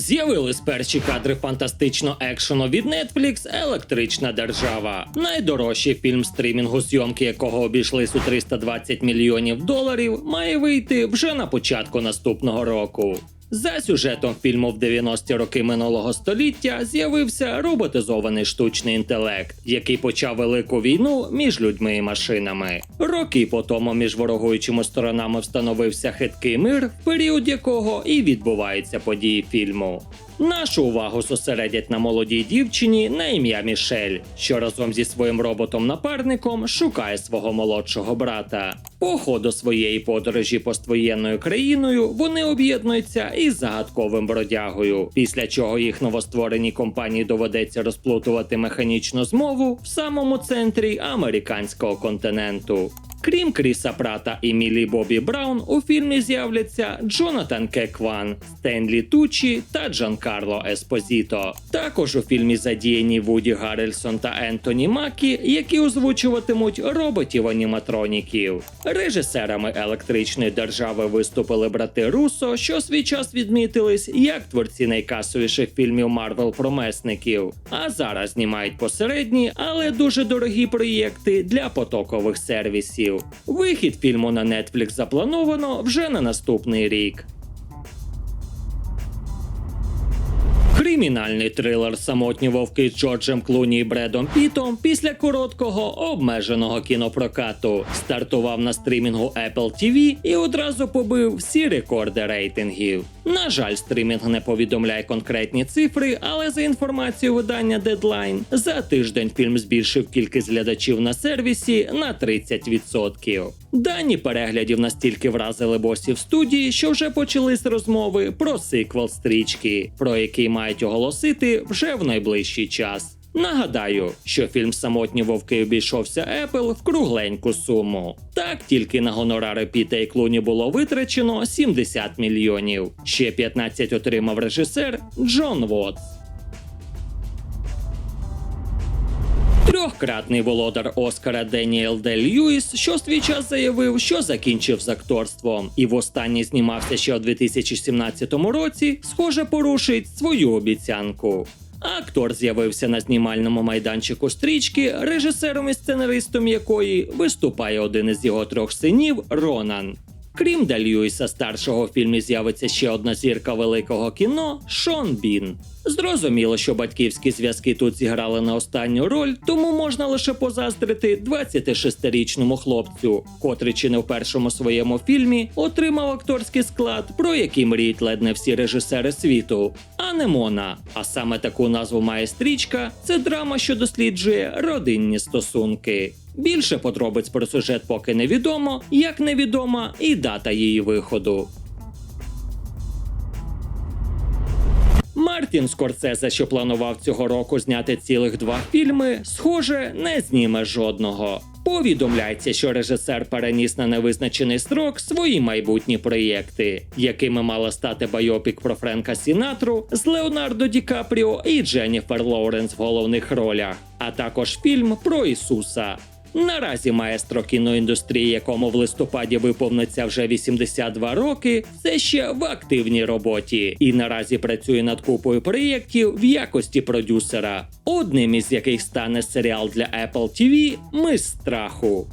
З'явились перші кадри фантастичного екшену від Netflix Електрична держава. Найдорожчий фільм стрімінгу, зйомки якого обійшлись у 320 мільйонів доларів, має вийти вже на початку наступного року. За сюжетом фільму в 90-ті роки минулого століття з'явився роботизований штучний інтелект, який почав велику війну між людьми і машинами. Роки по тому між ворогуючими сторонами встановився хиткий мир, в період якого і відбуваються події фільму. Нашу увагу зосередять на молодій дівчині на ім'я Мішель, що разом зі своїм роботом-напарником шукає свого молодшого брата. По ходу своєї подорожі поствоєнною країною вони об'єднуються із загадковим бродягою, після чого їх новоствореній компанії доведеться розплутувати механічну змову в самому центрі американського континенту. Крім Кріса Прата і Мілі Бобі Браун, у фільмі з'являться Джонатан Кекван, Стенлі Тучі та Джанкарло Еспозіто. Також у фільмі задіяні Вуді Гаррельсон та Ентоні Макі, які озвучуватимуть роботів-аніматроніків. Режисерами електричної держави виступили брати Руссо, що свій час відмітились як творці найкасовіших фільмів Марвел про месників. А зараз знімають посередні, але дуже дорогі проєкти для потокових сервісів. Вихід фільму на Netflix заплановано вже на наступний рік. Кримінальний трилер Самотні вовки з Джорджем Клуні і Бредом Пітом після короткого обмеженого кінопрокату стартував на стрімінгу Apple TV і одразу побив всі рекорди рейтингів. На жаль, стрімінг не повідомляє конкретні цифри, але за інформацією видання Deadline, за тиждень фільм збільшив кількість глядачів на сервісі на 30%. Дані переглядів настільки вразили босів студії, що вже почались розмови про сиквел стрічки, про який мають оголосити вже в найближчий час. Нагадаю, що фільм Самотні вовки обійшовся Apple в кругленьку суму. Так тільки на гонорари Піта і Клуні було витрачено 70 мільйонів. Ще 15 отримав режисер Джон Вотс. Трьохкратний володар Оскара Деніел Дель Льюіс, що свій час заявив, що закінчив з акторством, і востаннє знімався ще у 2017 році, схоже, порушить свою обіцянку. Актор з'явився на знімальному майданчику стрічки, режисером і сценаристом якої виступає один із його трьох синів Ронан. Крім Льюіса старшого в фільмі з'явиться ще одна зірка великого кіно Шон Бін. Зрозуміло, що батьківські зв'язки тут зіграли на останню роль, тому можна лише позаздрити 26-річному хлопцю, котрий чи не в першому своєму фільмі отримав акторський склад, про який мріють ледь не всі режисери світу. Анемона. А саме таку назву має стрічка це драма, що досліджує родинні стосунки. Більше подробиць про сюжет поки невідомо, як невідома і дата її виходу. Мартін Скорсезе, що планував цього року зняти цілих два фільми, схоже, не зніме жодного. Повідомляється, що режисер переніс на невизначений строк свої майбутні проєкти, якими мала стати байопік про Френка Сінатру з Леонардо Ді Капріо і Дженніфер Лоуренс в головних ролях, а також фільм про Ісуса. Наразі маестро кіноіндустрії, якому в листопаді виповниться вже 82 роки, все ще в активній роботі і наразі працює над купою проєктів в якості продюсера, одним із яких стане серіал для Apple TV Ми страху.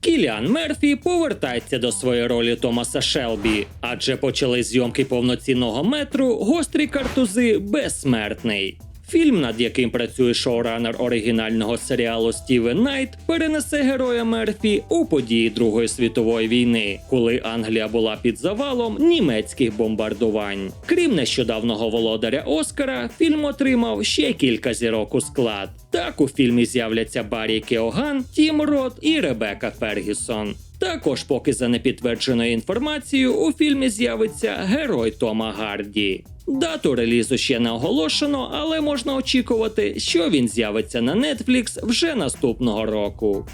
Кіліан Мерфі повертається до своєї ролі Томаса Шелбі, адже почали зйомки повноцінного метру гострі картузи Безсмертний. Фільм, над яким працює шоуранер оригінального серіалу Стівен Найт, перенесе героя Мерфі у події Другої світової війни, коли Англія була під завалом німецьких бомбардувань. Крім нещодавного володаря Оскара, фільм отримав ще кілька зірок у склад. Так у фільмі з'являться Баррі Кеоган, Тім Рот і Ребека Фергюсон. Також, поки за непідтвердженою інформацією, у фільмі з'явиться герой Тома Гарді. Дату релізу ще не оголошено, але можна очікувати, що він з'явиться на Netflix вже наступного року.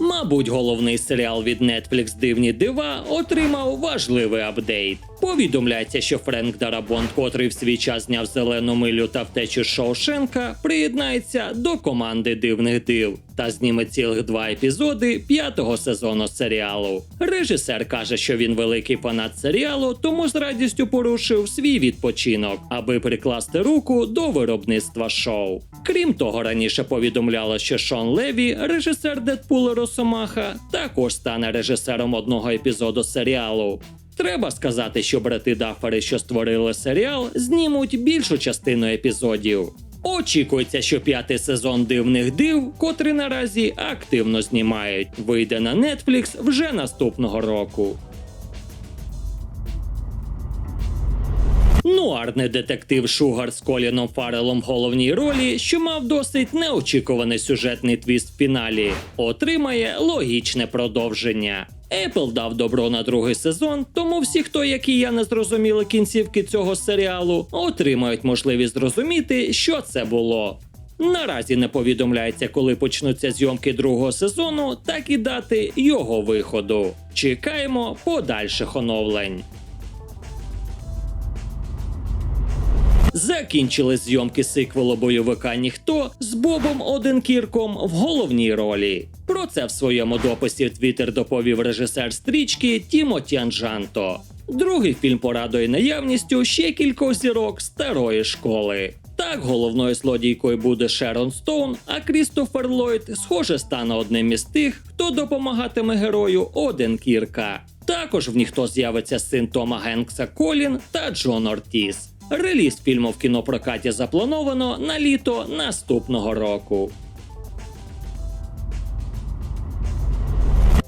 Мабуть, головний серіал від Netflix Дивні дива отримав важливий апдейт. Повідомляється, що Френк Дарабонд, котрий в свій час зняв зелену милю та втечу Шоушенка, приєднається до команди дивних див та зніме цілих два епізоди п'ятого сезону серіалу. Режисер каже, що він великий фанат серіалу, тому з радістю порушив свій відпочинок, аби прикласти руку до виробництва шоу. Крім того, раніше повідомляло, що Шон Леві, режисер Дедпула Росомаха, також стане режисером одного епізоду серіалу. Треба сказати, що брати Даффери, що створили серіал, знімуть більшу частину епізодів. Очікується, що п'ятий сезон дивних див, котрий наразі активно знімають, вийде на Netflix вже наступного року. Нуарний детектив Шугар з Коліном Фарелом в головній ролі, що мав досить неочікуваний сюжетний твіст в фіналі, отримає логічне продовження. Apple дав добро на другий сезон, тому всі, хто, як і я, не зрозуміли кінцівки цього серіалу, отримають можливість зрозуміти, що це було. Наразі не повідомляється, коли почнуться зйомки другого сезону, так і дати його виходу. Чекаємо подальших оновлень. Закінчили зйомки сиквелу бойовика Ніхто з Бобом Оденкірком в головній ролі. Про це в своєму дописі в Твіттер доповів режисер стрічки Тімоті Анджанто. Другий фільм порадує наявністю ще кількох зірок старої школи. Так, головною злодійкою буде Шерон Стоун, а Крістофер Ллойд, схоже, стане одним із тих, хто допомагатиме герою Оденкірка. Також в ніхто з'явиться син Тома Генкса Колін та Джон Ортіс. Реліз фільму в кінопрокаті заплановано на літо наступного року.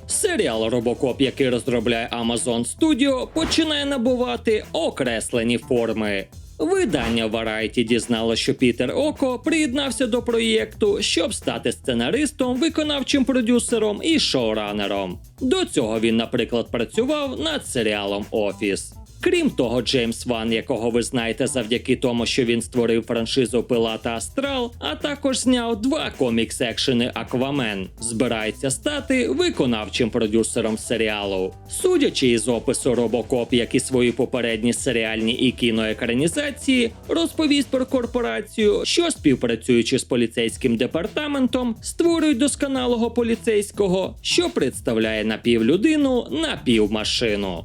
Серіал Робокоп, який розробляє Amazon Studio, починає набувати окреслені форми. Видання Variety дізнало, що Пітер Око приєднався до проєкту, щоб стати сценаристом, виконавчим продюсером і шоуранером. До цього він, наприклад, працював над серіалом Офіс. Крім того, Джеймс Ван, якого ви знаєте завдяки тому, що він створив франшизу Пила та Астрал, а також зняв два комікс-екшени Аквамен, збирається стати виконавчим продюсером серіалу. Судячи із опису Робокоп, як і свої попередні серіальні і кіноекранізації, розповість про корпорацію, що співпрацюючи з поліцейським департаментом, створюють досконалого поліцейського, що представляє напівлюдину, напівмашину.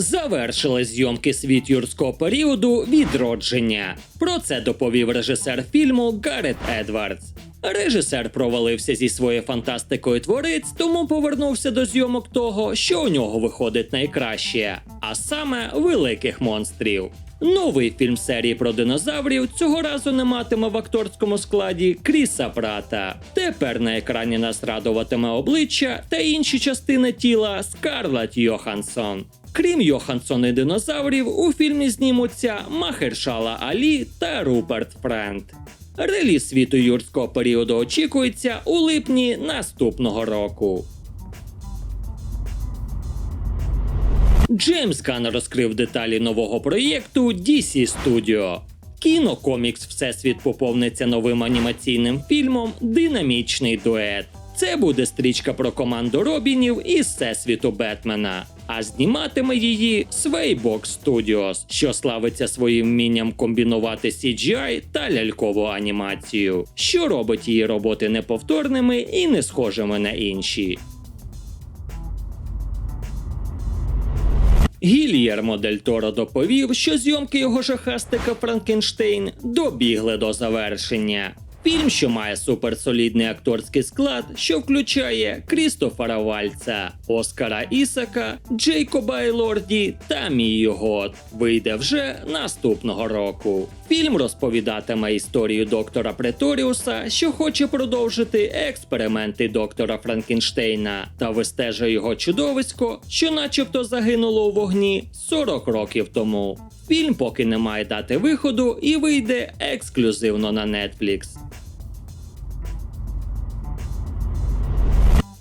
Завершили зйомки світ юрського періоду відродження. Про це доповів режисер фільму Гарет Едвардс. Режисер провалився зі своєю фантастикою творець, тому повернувся до зйомок того, що у нього виходить найкраще, а саме великих монстрів. Новий фільм серії про динозаврів цього разу не матиме в акторському складі Кріса Прата. Тепер на екрані нас радуватиме обличчя та інші частини тіла Скарлетт Йоханссон. Крім Йоханссон і динозаврів, у фільмі знімуться Махершала Алі та Руперт Френд. Реліз світу юрського періоду очікується у липні наступного року. Джеймс Ганн розкрив деталі нового проєкту DC Studio. Кінокомікс Всесвіт поповниться новим анімаційним фільмом Динамічний дует. Це буде стрічка про команду Робінів із Всесвіту Бетмена. А зніматиме її Swaybox Studios, що славиться своїм вмінням комбінувати CGI та лялькову анімацію, що робить її роботи неповторними і не схожими на інші. Гільєрмо Дель Торо доповів, що зйомки його жахастика Франкенштейн добігли до завершення. Фільм, що має суперсолідний акторський склад, що включає Крістофера Вальца, Оскара Ісака, Джейкоба Елорді та Мію Гот, вийде вже наступного року. Фільм розповідатиме історію доктора Преторіуса, що хоче продовжити експерименти доктора Франкенштейна, та вистежує його чудовисько, що начебто загинуло у вогні 40 років тому. Фільм поки не має дати виходу і вийде ексклюзивно на Netflix.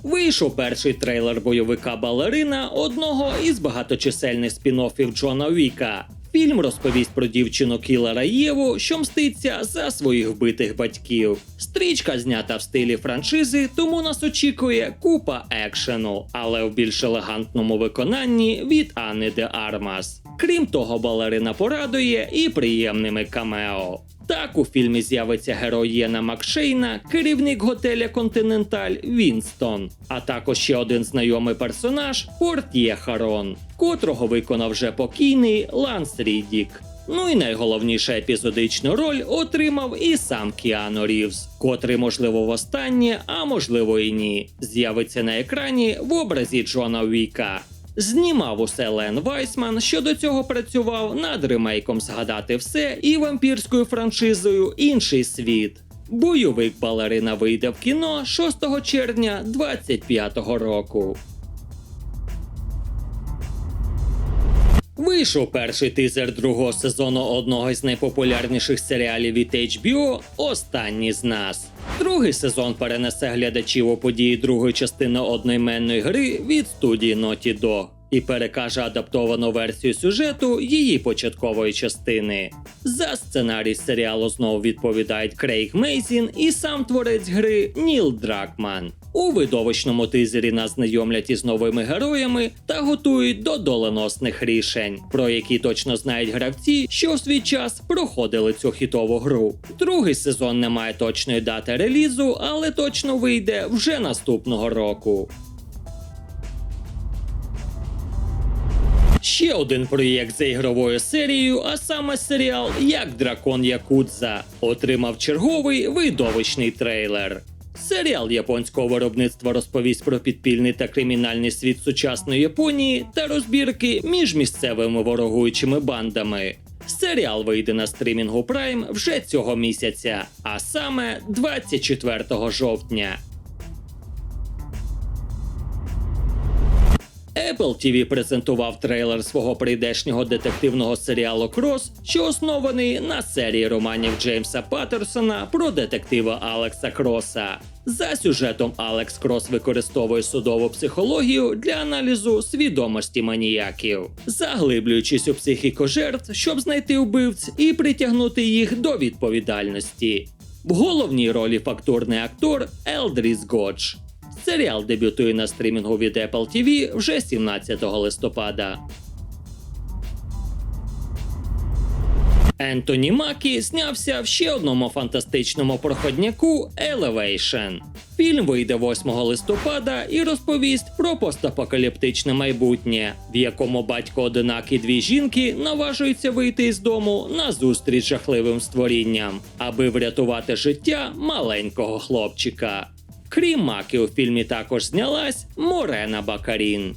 Вийшов перший трейлер бойовика Балерина одного із багаточисельних спін-оффів Джона Віка. Фільм розповість про дівчину кілера Єву, що мститься за своїх вбитих батьків. Стрічка знята в стилі франшизи, тому нас очікує купа екшену, але в більш елегантному виконанні від Анни де Армас. Крім того, балерина порадує і приємними камео. Так у фільмі з'явиться герой Єна Макшейна, керівник готеля Континенталь Вінстон, а також ще один знайомий персонаж Портє Харон, котрого виконав вже покійний Ланс Рідік. Ну і найголовніша епізодичну роль отримав і сам Кіану Рівз, котрий, можливо, востаннє, а можливо і ні, з'явиться на екрані в образі Джона Віка. Знімав усе Лен Вайсман, що до цього працював над ремейком Згадати все і вампірською франшизою Інший світ. Бойовик балерина вийде в кіно 6 червня 2025 року. Вийшов перший тизер другого сезону одного з найпопулярніших серіалів від HBO Останні з нас. Другий сезон перенесе глядачів у події другої частини одноіменної гри від студії Naughty Dog і перекаже адаптовану версію сюжету її початкової частини. За сценарій серіалу знову відповідають Крейг Мейзін і сам творець гри Ніл Дракман. У видовищному тизері нас знайомлять із новими героями та готують до доленосних рішень, про які точно знають гравці, що в свій час проходили цю хітову гру. Другий сезон не має точної дати релізу, але точно вийде вже наступного року. Ще один проєкт за ігровою серією, а саме серіал Як дракон Якудза, отримав черговий видовищний трейлер. Серіал японського виробництва розповість про підпільний та кримінальний світ сучасної Японії та розбірки між місцевими ворогуючими бандами. Серіал вийде на стрімінгу Prime вже цього місяця, а саме 24 жовтня. Apple TV презентував трейлер свого прийдешнього детективного серіалу Крос, що оснований на серії романів Джеймса Паттерсона про детектива Алекса Кроса. За сюжетом Алекс Крос використовує судову психологію для аналізу свідомості маніяків, заглиблюючись у психіку жертв, щоб знайти вбивць і притягнути їх до відповідальності. В головній ролі фактурний актор Елдріс Годж. Серіал дебютує на стрімінгу від Apple TV вже 17 листопада. Ентоні Макі знявся в ще одному фантастичному проходняку Elevation. Фільм вийде 8 листопада і розповість про постапокаліптичне майбутнє, в якому батько одинак і дві жінки наважуються вийти із дому на зустріч жахливим створінням, аби врятувати життя маленького хлопчика. Крім Маки, у фільмі також знялась Морена Бакарін.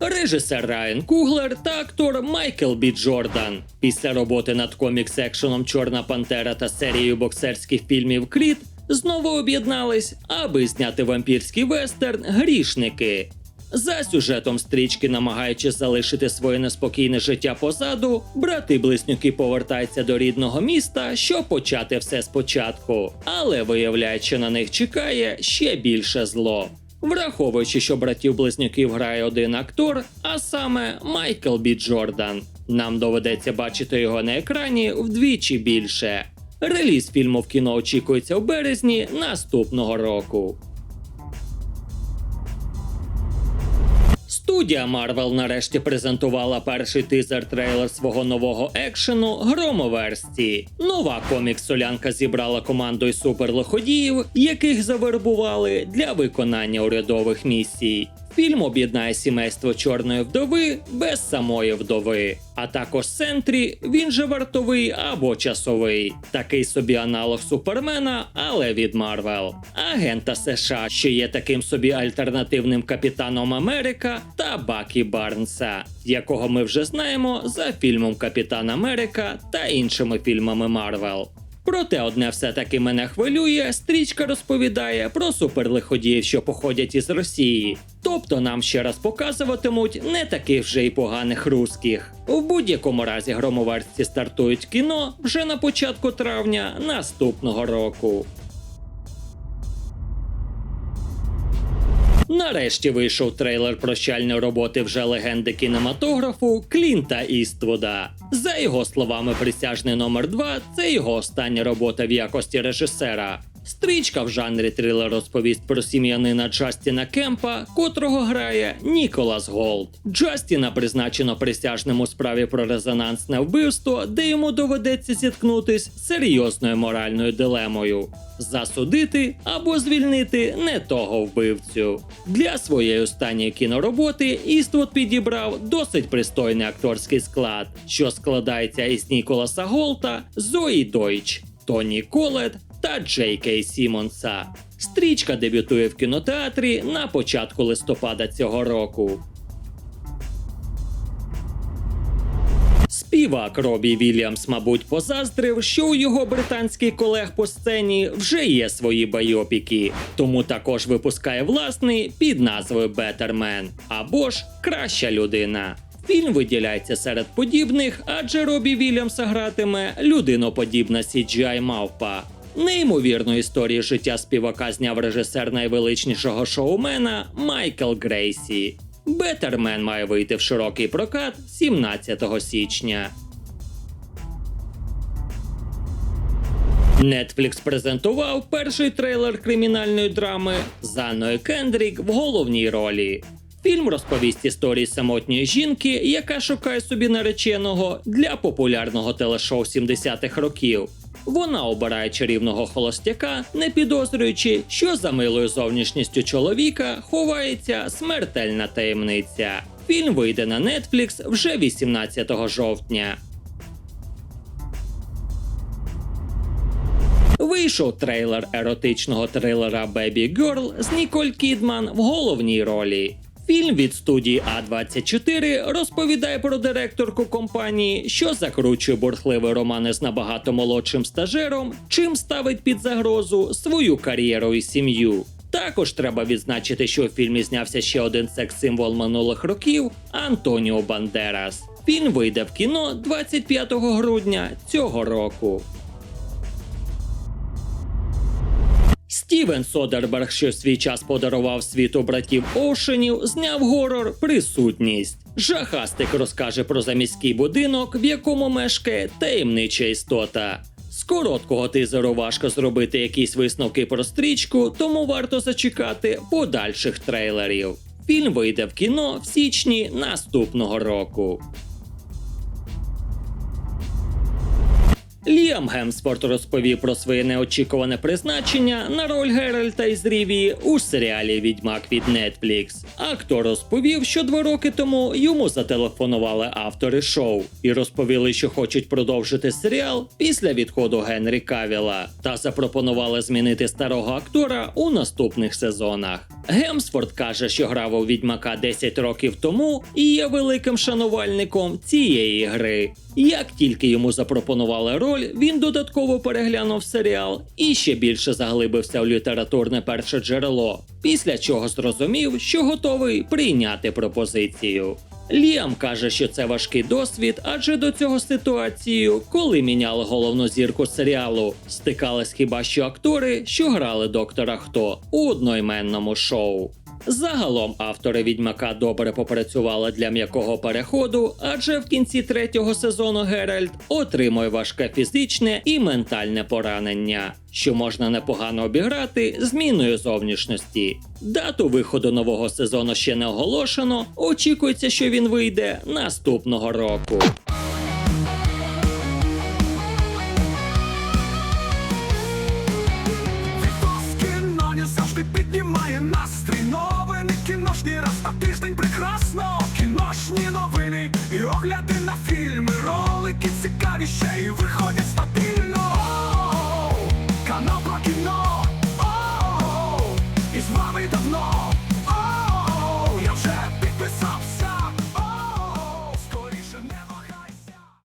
Режисер Райан Куглер та актор Майкл Бі Джордан. Після роботи над комікс-екшеном Чорна Пантера та серією боксерських фільмів Кріт знову об'єднались, аби зняти вампірський вестерн Грішники. За сюжетом стрічки, намагаючись залишити своє неспокійне життя позаду, брати-близнюки повертаються до рідного міста, щоб почати все спочатку, але виявляють, що на них чекає ще більше зло. Враховуючи, що братів-близнюків грає один актор, а саме Майкл Бі Джордан. Нам доведеться бачити його на екрані вдвічі більше. Реліз фільму в кіно очікується в березні наступного року. Студія Marvel нарешті презентувала перший тизер-трейлер свого нового екшену Громоверсті. Нова комікс-солянка зібрала команду із суперлиходіїв, яких завербували для виконання урядових місій. Фільм об'єднає сімейство чорної вдови без самої вдови, а також Сентрі, він же вартовий або часовий, такий собі аналог Супермена, але від Марвел, агента США, що є таким собі альтернативним капітаном Америка, та Бакі Барнса, якого ми вже знаємо за фільмом Капітан Америка та іншими фільмами Марвел. Проте одне все-таки мене хвилює, стрічка розповідає про суперлиходіїв, що походять із Росії. Тобто нам ще раз показуватимуть не таких вже й поганих русських. В будь-якому разі громоверці стартують кіно вже на початку травня наступного року. Нарешті вийшов трейлер прощальної роботи вже легенди кінематографу Клінта Іствуда. За його словами, присяжний номер 2 це його остання робота в якості режисера. Стрічка в жанрі трилер розповість про сім'янина Джастіна Кемпа, котрого грає Ніколас Голд. Джастіна призначено присяжним у справі про резонансне вбивство, де йому доведеться зіткнутись з серйозною моральною дилемою. Засудити або звільнити не того вбивцю. Для своєї останньої кінороботи Іствуд підібрав досить пристойний акторський склад, що складається із Ніколаса Голта, Зої Дойч, Тоні Колет та Джей Кей Сімонса. Стрічка дебютує в кінотеатрі на початку листопада цього року. Співак Робі Вільямс, мабуть, позаздрив, що у його британських колег по сцені вже є свої байопіки, тому також випускає власний під назвою Бетермен або ж Краща людина. Фільм виділяється серед подібних, адже Робі Вільямса гратиме людиноподібна CGI мавпа. Неймовірну історію життя співака зняв режисер найвеличнішого шоумена Майкл Грейсі. Бетермен має вийти в широкий прокат 17 січня. Netflix презентував перший трейлер кримінальної драми з Кендрік в головній ролі. Фільм розповість історії самотньої жінки, яка шукає собі нареченого для популярного телешоу 70-х років. Вона обирає чарівного холостяка, не підозрюючи, що за милою зовнішністю чоловіка ховається смертельна таємниця. Фільм вийде на Netflix вже 18 жовтня. Вийшов трейлер еротичного трилера Baby Girl з Ніколь Кідман в головній ролі. Фільм від студії А24 розповідає про директорку компанії, що закручує бурхливі романи з набагато молодшим стажером, чим ставить під загрозу свою кар'єру і сім'ю. Також треба відзначити, що у фільмі знявся ще один секс-символ минулих років Антоніо Бандерас. Фільм вийде в кіно 25 грудня цього року. Стівен Содерберг, що свій час подарував світу братів Оушенів, зняв горор Присутність. Жахастик розкаже про заміський будинок, в якому мешкає таємнича істота. З короткого тизеру важко зробити якісь висновки про стрічку, тому варто зачекати подальших трейлерів. Фільм вийде в кіно в січні наступного року. Ліам Гемсворт розповів про своє неочікуване призначення на роль Геральта із Рівії у серіалі Відьмак від Netflix. Актор розповів, що два роки тому йому зателефонували автори шоу і розповіли, що хочуть продовжити серіал після відходу Генрі Кавіла, та запропонували змінити старого актора у наступних сезонах. Гемсфорд каже, що грав у Відьмака 10 років тому і є великим шанувальником цієї гри. Як тільки йому запропонували роль, він додатково переглянув серіал і ще більше заглибився в літературне перше джерело, після чого зрозумів, що готовий прийняти пропозицію. Ліам каже, що це важкий досвід, адже до цього ситуацію, коли міняли головну зірку серіалу, стикались хіба що актори, що грали доктора Хто у одноіменному шоу. Загалом автори відьмака добре попрацювали для м'якого переходу, адже в кінці третього сезону Геральт отримує важке фізичне і ментальне поранення, що можна непогано обіграти зміною зовнішності. Дату виходу нового сезону ще не оголошено. Очікується, що він вийде наступного року.